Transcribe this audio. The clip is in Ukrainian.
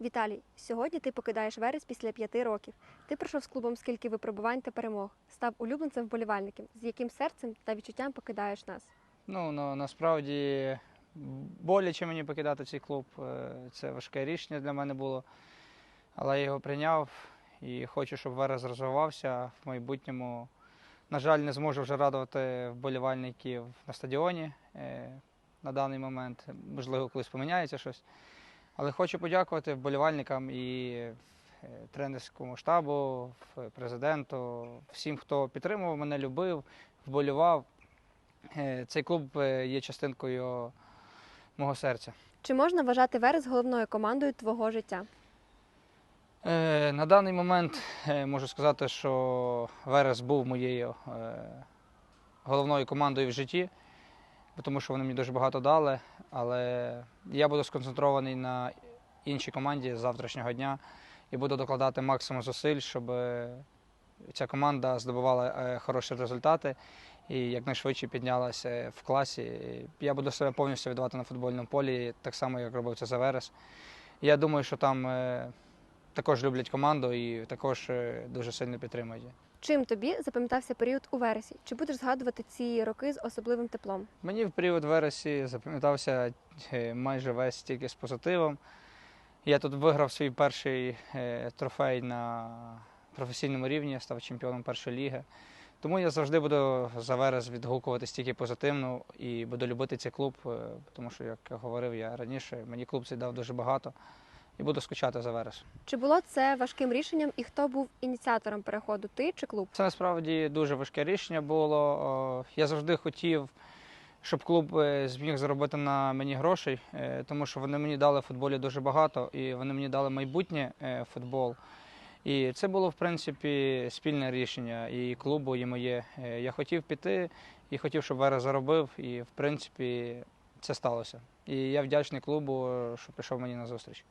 Віталій, сьогодні ти покидаєш Верес після п'яти років. Ти пройшов з клубом скільки випробувань та перемог, став улюбленцем вболівальників. З яким серцем та відчуттям покидаєш нас? Ну, ну насправді боляче мені покидати цей клуб. Е, Це важке рішення для мене було. Але я його прийняв і хочу, щоб Верес розвивався в майбутньому. На жаль, не зможу вже радувати вболівальників на стадіоні е, на даний момент. Можливо, колись поміняється щось. Але хочу подякувати вболівальникам і е, тренерському штабу, президенту, всім, хто підтримував мене, любив, вболівав. Е, Цей клуб е, є частинкою мого серця. Чи можна вважати Верес головною командою твого життя? На даний момент можу сказати, що Верес був моєю головною командою в житті, тому що вони мені дуже багато дали. Але я буду сконцентрований на іншій команді з завтрашнього дня і буду докладати максимум зусиль, щоб е, ця команда здобувала е, хороші результати і якнайшвидше піднялася в класі. Я буду себе повністю віддавати на футбольному полі, так само, як робив це за Верес. Я думаю, що там е, також люблять команду і також дуже сильно підтримують. Чим тобі запам'ятався період у Вересі? Чи будеш згадувати ці роки з особливим теплом? Мені в період вересі запам'ятався е, майже весь тільки з позитивом. Я тут виграв свій перший е, трофей на професійному рівні, став чемпіоном першої ліги. Тому я завжди буду за Верес відгукуватись тільки позитивно і буду любити цей клуб, е, тому що, як я говорив я раніше, мені клуб цей дав дуже багато і буду скучати за Верес. Чи було це важким рішенням і хто був ініціатором переходу? Ти чи клуб? Це насправді дуже важке рішення було. Я завжди хотів, щоб клуб е, зміг заробити на мені грошей, е, тому що вони мені дали в футболі дуже багато, і вони мені дали майбутнє е, футбол. І це було, в принципі, спільне рішення і клубу, і моє. Я хотів піти і хотів, щоб Вера заробив, і в принципі це сталося. І я вдячний клубу, що пішов мені на зустріч.